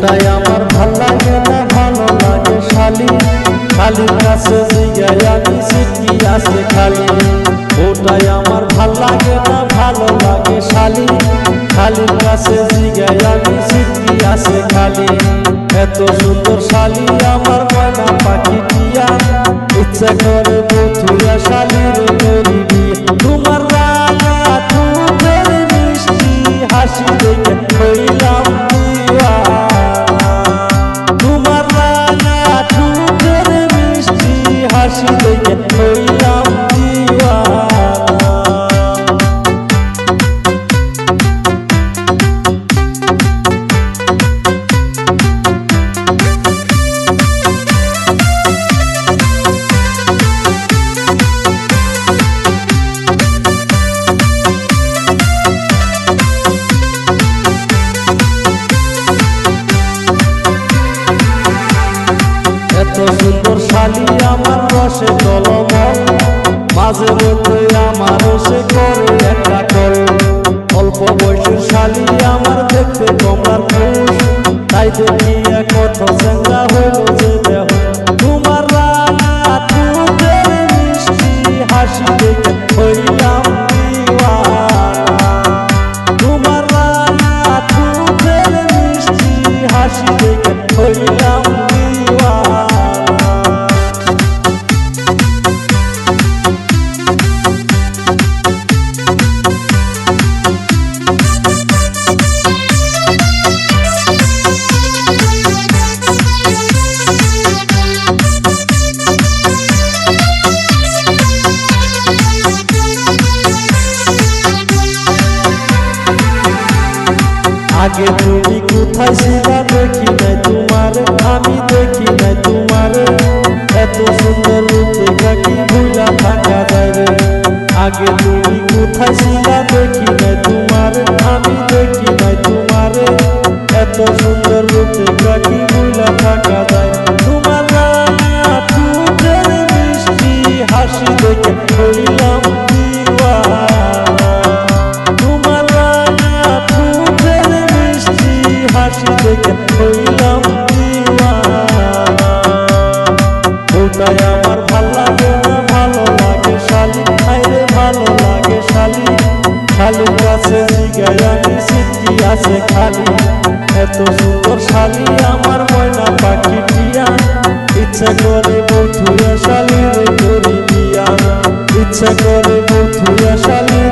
ওটাই আমার ভালো লাগে না, ভালো লাগে শালি। শালির কাছে আছে খালি। ওটাই আমার ভালো লাগে না, ভালো লাগে শালি। শালির কাছে জিগাই আমি আছে খালি। এত সুন্দর শালি আমার ময়না পাখি টিয়া ইচ্ছা করে এত সুন্দর শালি আমার রসে কলম মাঝে মধ্যে আমার সে করে একটা কল অল্প বয়সের শালি আমার দেখতে কমার তাই দেখি কত চেঙ্গা আগে তুমি কোথায় ছিলা দেখি নাই তোমার আমি দেখি নাই তোমার এত সুন্দর রূপ দেখা কি ভুলা থাকা যায় রে আগে তুমি কোথায় ছিলা দেখি নাই তোমার আমি দেখি নিজেকে হইলাম ওটাই আমার ভালো লাগে না ভালো লাগে শালি খাইলে ভালো লাগে শালি শালির কাছে জিগায় আমি সিটি আছে ইচ্ছা করে বধুয়া শালি